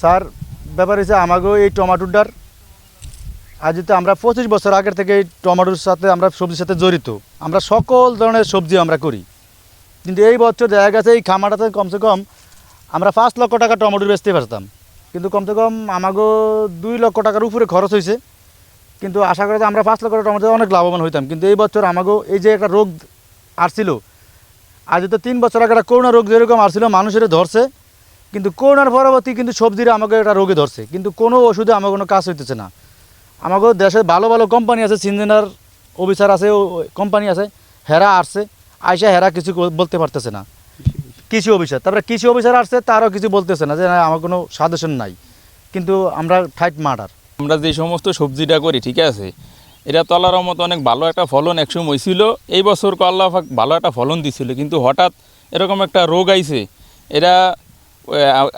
Sir, ব্যাপার হচ্ছে আমাকেও এই টমাটোটার আজ তো আমরা পঁচিশ বছর আগের থেকে এই টমাটোর সাথে আমরা সবজির সাথে জড়িত, আমরা সকল ধরনের সবজি আমরা করি। কিন্তু এই বছর দেখা গেছে এই খামারটাতে কমসে কম আমরা পাঁচ লক্ষ টাকা টমেটো বেচতে পারতাম। কিন্তু কমসে কম আমাকেও দুই লক্ষ টাকার উপরে খরচ হয়েছে। কিন্তু আশা করি যে আমরা পাঁচ লক্ষ টাকা টমেটো অনেক লাভবান হইতাম। কিন্তু এই বছর আমাকেও এই যে একটা রোগ আসছিল আজ তো তিন বছর আগে একটা করোনা রোগ যেরকম আসছিল মানুষের ধরছে। কিন্তু করোনার পরবর্তী কিন্তু সবজিরা আমাকে একটা রোগে ধরছে। কিন্তু কোনো ওষুধে আমার কোনো কাজ হইতেছে না। আমাকে দেশে ভালো ভালো কোম্পানি আছে সিনজেনার অফিসার আছে কোম্পানি আছে হেরা আসছে আইসা হেরা কিছু বলতে পারতেছে না। কৃষি অফিসার তারপরে কৃষি অফিসার আসছে তারও কিছু বলতেছে না যে না আমার কোনো সাজেশন নাই। কিন্তু আমরা ঠাইট মার্ডার আমরা যে সমস্ত সবজিটা করি ঠিক আছে এটা তলার মতো অনেক ভালো একটা ফলন একসময় হয়েছিল এই বছর আল্লাহ ভালো একটা ফলন দিছিল কিন্তু হঠাৎ এরকম একটা রোগ আইছে। আহ,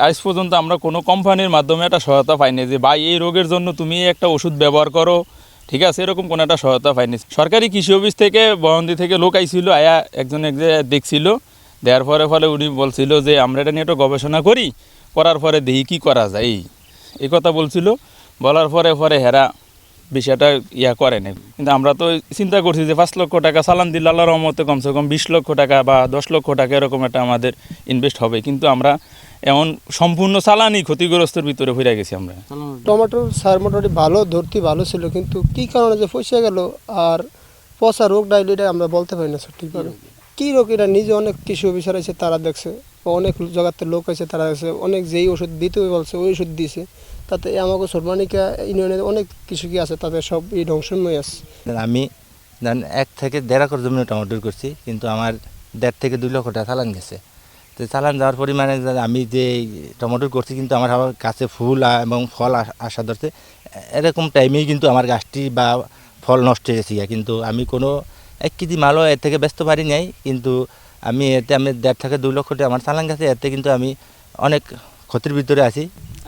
আজ পর্যন্ত আমরা কোনো কোম্পানির মাধ্যমে একটা সহায়তা পাইনি যে, ভাই, এই রোগের জন্য তুমি একটা ওষুধ ব্যবহার করো। ঠিক আছে, এরকম কোনো একটা সহায়তা পাইনি। সরকারি কৃষি অফিস থেকে বহন্দি থেকে লোক আইছিল, আয়া একজন এক দেখছিল। দেওয়ার পরে ফলে উনি বলছিল যে, আমরা এটা নিয়ে একটু গবেষণা করি, করার পরে দেখি কী করা যায়। এই কথা বলছিল। বলার পরে পরে হেরা বিষয়টা ইয়া করে না কিন্তু আমরা তো চিন্তা করছি যে পাঁচ লক্ষ টাকা চালান দিলে আল্লাহ রহমতে কমসে কম বিশ লক্ষ টাকা বা দশ লক্ষ টাকা এরকম একটা আমাদের ইনভেস্ট হবে। কিন্তু আমরা এমন সম্পূর্ণ চালানি ক্ষতিগ্রস্তের ভিতরে ফিরে গেছি আমরা। টমেটোর সার মোটামুটি ভালো, ধরতে ভালো ছিল, কিন্তু কি কারণে যে ফসে গেল আর পচা রোগ ডাইলে এটা আমরা বলতে পারি না সঠিকভাবে। কী রোগ? এটা নিজে অনেক কৃষি অফিসার আছে, তারা দেখছে। বা অনেক জায়গাতে লোক আছে, তারা দেখছে। অনেক যেই ওষুধ দিতে বলছে, ওই ওষুধ দিয়েছে তাতে আমাকে সর্বানিকা ইউনিয়নের অনেক কৃষকই আছে তাদের সব এই ধ্বংসময় আছে। আমি এক থেকে দেড় একর জমি টমেটো করছি, কিন্তু আমার দেড় থেকে দুই লক্ষ টাকা চালান গেছে। তো চালান যাওয়ার পরিমাণে আমি যে টমেটো করছি, কিন্তু আমার আবার গাছে ফুল এবং ফল আসা ধরছে। এরকম টাইমেই কিন্তু আমার গাছটি বা ফল নষ্ট হয়ে গেছে কিন্তু আমি কোনো এক কেজি মালও এর থেকে ব্যস্ত পারি নাই, কিন্তু আমি এতে আমি দেড় থেকে দুই লক্ষ টাকা আমার চালান গেছে, এতে কিন্তু আমি অনেক ক্ষতির ভিতরে আছি।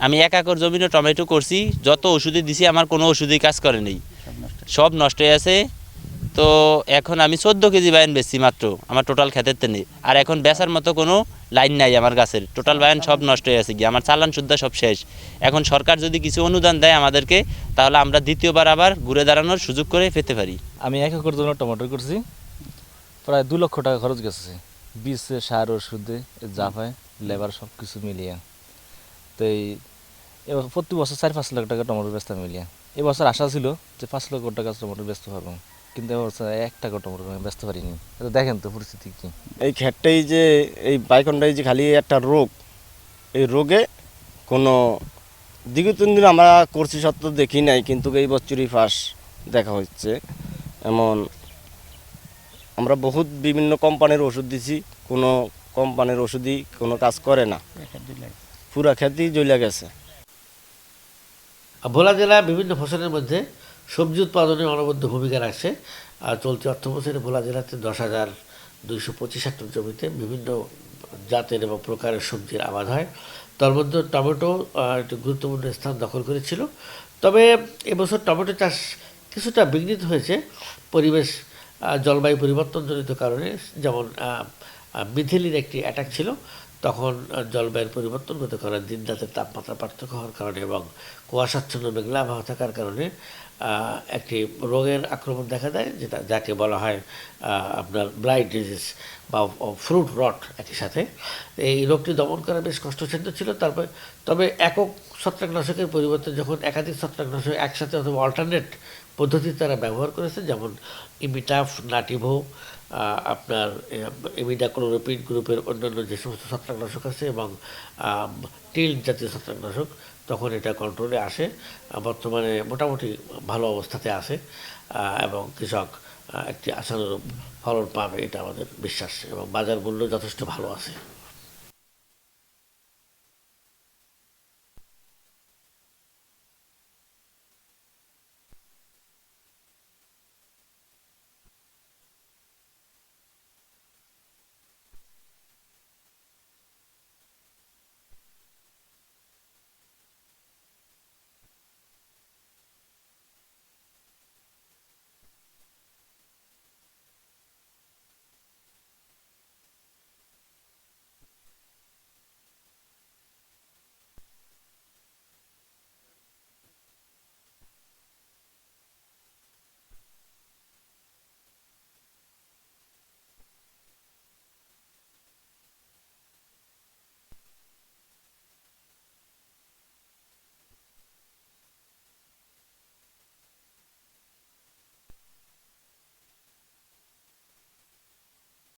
আমি এক একর জমিনে টমেটো করছি, যত ওষুধে দিছি, আমার কোনো ওষুধই কাজ করে নেই। সব নষ্ট হয়ে আছে। তো এখন আমি চোদ্দ কেজি বায়ন বেচছি মাত্র, আমার টোটাল ক্ষেতের তেনে। আর এখন বেচার মতো কোনো লাইন নাই আমার গাছের। টোটাল বায়ন সব নষ্ট হয়ে আছে গিয়ে, আমার চালান শুদ্ধা সব শেষ। এখন সরকার যদি কিছু অনুদান দেয় আমাদেরকে, তাহলে আমরা দ্বিতীয়বার আবার ঘুরে দাঁড়ানোর সুযোগ করে পেতে পারি। আমি এক একর জন্য টমেটো করছি, প্রায় দু লক্ষ টাকা খরচ গেছে। বীজ সার, ওষুধে জাফায় লেবার সব কিছু মিলিয়ে। তো এই প্রতি বছর চার পাঁচ লাখ টাকা টমেটো বেচতে মিলিয়ে। এবছর আশা ছিল যে পাঁচ লক্ষ টাকা টমেটো বেচতে পারব কিন্তু এবছর এক টাকা টমেটো পারিনি। দেখেন তো পরিস্থিতি কি। এই ক্ষেতটাই যে এই বাইকনটাই যে খালি একটা রোগ এই রোগে কোনো দীর্ঘ তিন দিন আমরা করছি সত্ত্বেও দেখি নাই কিন্তু এই বছরই ফার্স্ট দেখা হচ্ছে। এমন আমরা বহুত বিভিন্ন কোম্পানির ওষুধ দিছি কোনো কোম্পানির ওষুধই কোনো কাজ করে না। পুরা ক্ষেতই জ্বলে গেছে। ভোলা জেলা বিভিন্ন ফসলের মধ্যে সবজি উৎপাদনে অনবদ্য ভূমিকা রাখছে। আর চলতি অর্থ বছরে ভোলা জেলাতে দশ হাজার দুইশো পঁচিশ হেক্টর জমিতে বিভিন্ন জাতের এবং প্রকারের সবজির আবাদ হয়। তার মধ্যে টমেটো একটি গুরুত্বপূর্ণ স্থান দখল করেছিল। তবে এবছর টমেটো চাষ কিছুটা বিঘ্নিত হয়েছে। পরিবেশ জলবায়ু পরিবর্তনজনিত কারণে যেমন মিথিলির একটি অ্যাটাক ছিল। তখন জলবায়ুর পরিবর্তন হতে কারণে দিন রাতের তাপমাত্রা পার্থক্য হওয়ার কারণে এবং কুয়াশাচ্ছন্ন মেঘলা আবহাওয়া থাকার কারণে একটি রোগের আক্রমণ দেখা দেয়, যেটা, যাকে বলা হয় আপনার ব্লাইট ডিজিজ বা ফ্রুট রট একই সাথে। এই রোগটি দমন করা বেশ কষ্টসাধ্য ছিল। তারপরে, তবে একক ছত্রাকনাশকের পরিবর্তে যখন একাধিক ছত্রাকনাশক একসাথে অথবা অল্টারনেট পদ্ধতি তারা ব্যবহার করেছে, যেমন ইমিটাফ, নাটিভো আপনার ইমিডাক্লোরোপিড গ্রুপের অন্যান্য যে সমস্ত ছত্রাকনাশক আছে এবং টিল জাতীয় ছত্রাকনাশক, তখন এটা কন্ট্রোলে আসে বর্তমানে মোটামুটি ভালো অবস্থাতে আসে এবং কৃষক একটি আশানুরূপ ফলন পাবে, এটা আমাদের বিশ্বাস, এবং বাজার মূল্য যথেষ্ট ভালো আছে।